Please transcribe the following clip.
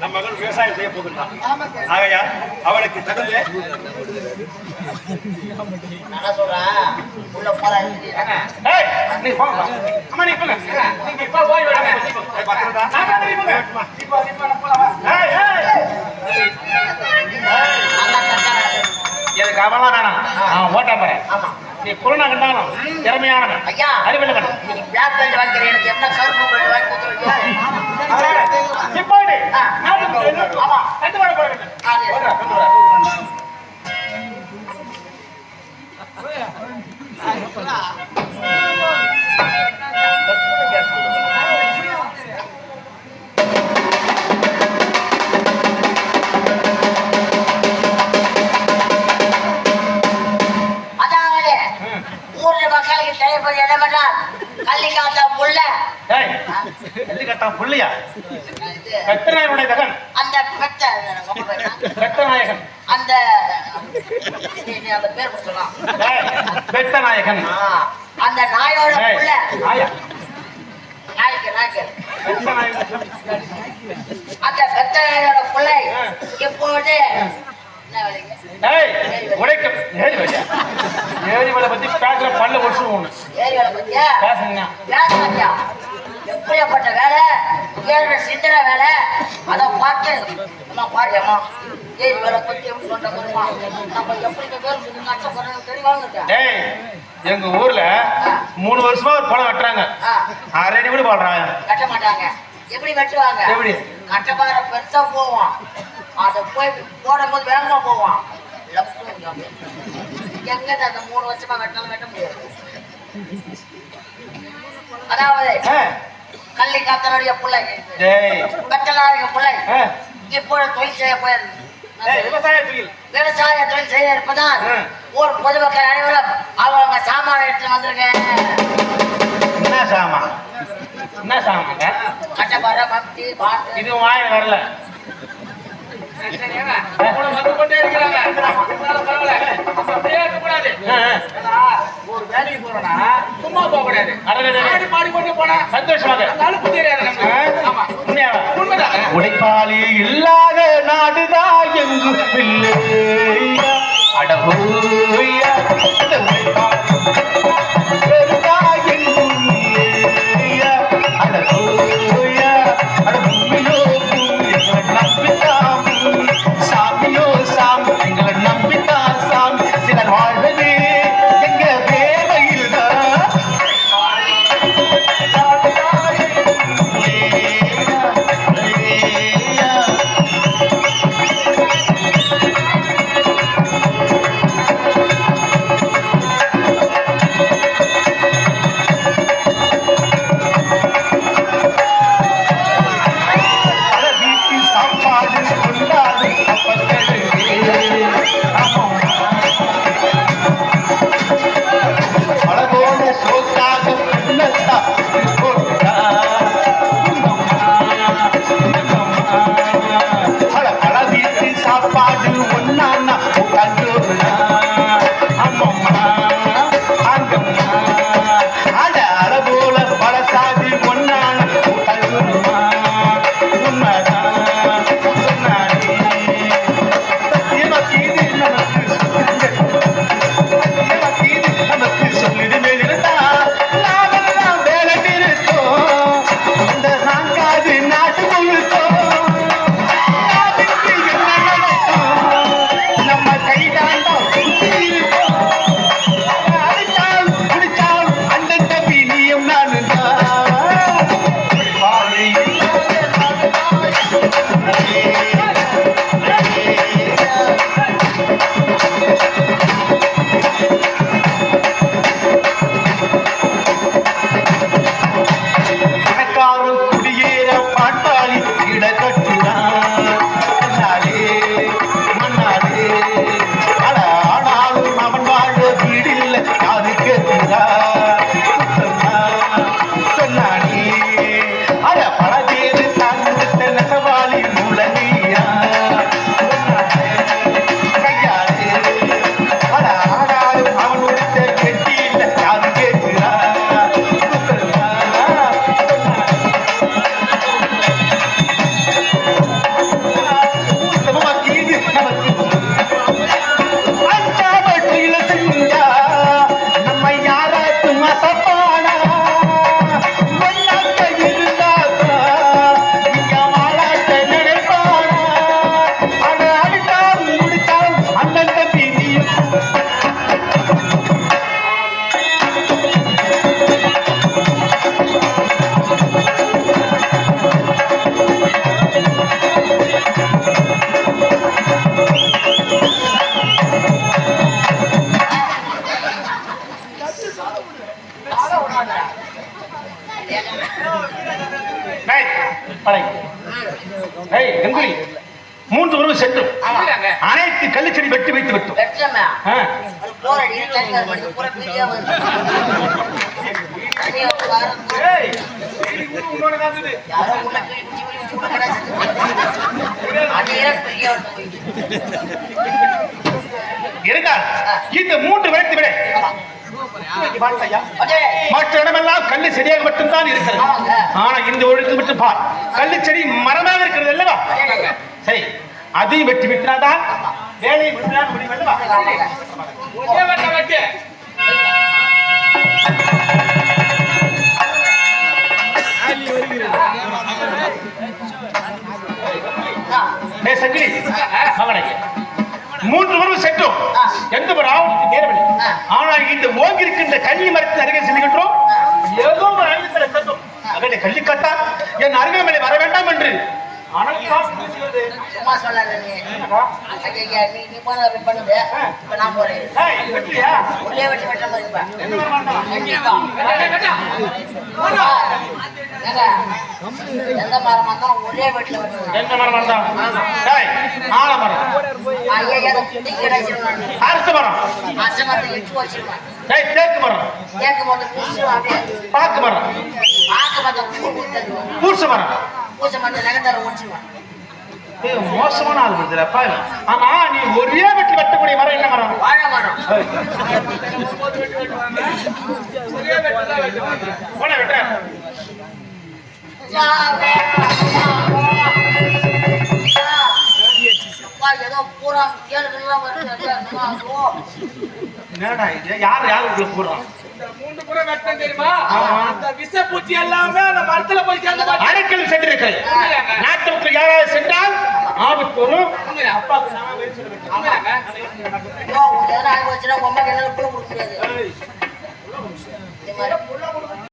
நம் மகள் விவசாயம் செய்ய போகின்றான் ஆகையா அவளுக்கு தகுந்த எனக்கு அவெல்லாம் வேணாம் அவன் ஓட்டா பாரு ஆமா நீ குருணா கண்டாலும் திறமையானவன் ஐயா அறிவில் கண்டான் நீ பிளாக் பெல்ட் வாங்கிக்கிறேன். எனக்கு என்ன கருப்பு பெல்ட் வாங்கி போயிடு ஆ. ஆமா. கண்டு வர போற அது. புள்ள. புள்ளையா? கத்தநாயகனுடைய மகன் அந்த? கத்தநாயகன் அந்த அந்த பேர் சொல்லலாம். ஏய் பெத்தநாயகன். அந்த நாயோட புள்ள. ஆயா நாய்க்கு அந்த பெத்த நாயோட பிள்ளை ஆ. இப்போது என்ன வேலைங்க ஏய் உடைக்க ஏறி வையா ஏறி வேலை பத்தி பேசுற பல்ல ஒடிச்சு ஒண்ணு. வேலை பேசுங்க வேலை எப்படியாப்பட்ட வேலை? ஏழு சிந்தன வேலை? அதை பார்த்து அம்மா பாரு அம்மா. ஏரி வேலை எப்படி சொல்ற போதுமா நம்ம எப்படி இந்த பேர் சொல்லி கஷ்டப்படுறது தெரியுவாங்க ஏய் எங்க ஊர்ல மூணு வருஷமா ஒரு பழம் வெட்டுறாங்க. அரை அடி கூட போடுறாங்க கட்ட மாட்டாங்க. எப்படி வெட்டுவாங்க? எப்படி? கட்டப்பாறை பெருசா போவான் அதை போய் போடும்போது வேகமா போவான் லெஃப்ட் எங்க அந்த மூணு வருஷமா வெட்டாலும் வெட்ட முடியாது. அதாவது கள்ளி காத்தனுடைய பிள்ளை. வெட்டலாடைய பிள்ளை. இப்போ தொழில் செய்ய போய் ஏய், விவசாய தொழில் செய்ய இருப்பதால். ஊர் பொதுமக்கள் அனைவரும் அவங்க சாமான எடுத்து வந்திருக்கேன். என்ன சாமா? என்ன சாமாங்க கட்டப்பாறை மப்தி பாட்டு. இது வாய வரல. ஒரு வேலைக்கு போறோம்னா சும்மா போக கூடாது. ஆடி பாடி கொண்டு போனா சந்தோஷமாக. அலுப்பு தெரியாது நமக்கு. உடைப்பாளி இல்லாத நாடுதான் அடஹோயா இந்த உடைப்பாளி கங்குலி, மூன்று உறவு சென்று அப்படிதாங்க. அனைத்து கள்ளிச்செடி வெட்டி வைத்து விட்டோம் வெட்டமே ஆ, அது போற அடி தனியா மணி பூரா பிரியா வருது தனியா வரும் ஏய், இது இன்னும் உன்னோட தான் இருக்குது. யாரோ உள்ள போய் குச்சி பிடிச்சி உள்ள கிடக்குது அது ஏன் பிரியா வந்து போயிடுச்சு இருக்கா இந்த மூன்று வைத்து விட மற்ற இடமெல்லாம் கள்ளி செடியாக மட்டும்தான் இருக்கிறது. ஆனா இந்த ஒழுங்கு மட்டும் பார். கள்ளி செடி மரமாக இருக்கிறது அல்லவா? சரி. அதையும் வெட்டி விட்டாதான் வேலையை விட்டுதான் முடியும் அல்லவா? சங்கிலி. மூன்று உறவு சென்றோம் எந்த ஒரு ஆவணத்துக்கு நேரவில்லை ஆனா இந்த ஓங்கி இருக்கின்ற கன்னி மரத்தின் அருகே செல்கின்றோம். ஏதோ ஒரு ஆயுதத்தில் சென்றோம் அகடே கள்ளிக்கட்டா? என் அருகாமலை வர வேண்டாம் என்று. ஆனால். சும்மா சொல்லாத நீ. நீ போன இப்ப நான் போறேன். ஏய், இது வெட்டியா? உள்ளே வெட்டி வெட்ட மாதிரி இருப்பா. எந்த மரம் வேண்டாம்? கண்டிப்பா வெட்டு, வெட்டு. ஏங்க, எந்த மரமா இருந்தாலும் ஒரே வீட்டுல எந்த மரம் வேண்டாம்? ஏய், ஆலமரம் ஐயா ஏதோ புடி கிடைச்சிருவான் அரச மரம். அசமத்தை எட்டு வச்சிருவான் ஏய், தேக்கு மரம். கேட்கும் போது பூசு அப்படியே பாக்கு மரம். ஆக்க மத்த பூ கொடுத்துருவான் பூச மரம். பூசை ஏய், மோசமான ஆள் இருக்குதுலப்பா. ஆமா நீ ஒரே வெட்டி வெட்டக்கூடிய மரம் என்ன மரம்? வாழை மரம். தான். போன வெட்ட என்னடா இது? யார் யார் உள்ள இந்த மூன்று புறம் வெட்டணும் தெரியுமா? அந்த விஷப்பூச்சி எல்லாமே அந்த மரத்துல போய் சேர்ந்து பாத்து- அடைக்கல் சென்றிருக்கிறது. நாட்டு மக்கள் யாராவது சென்றால் ஆபத்து வரும்? அப்பாவுக்கு நான்?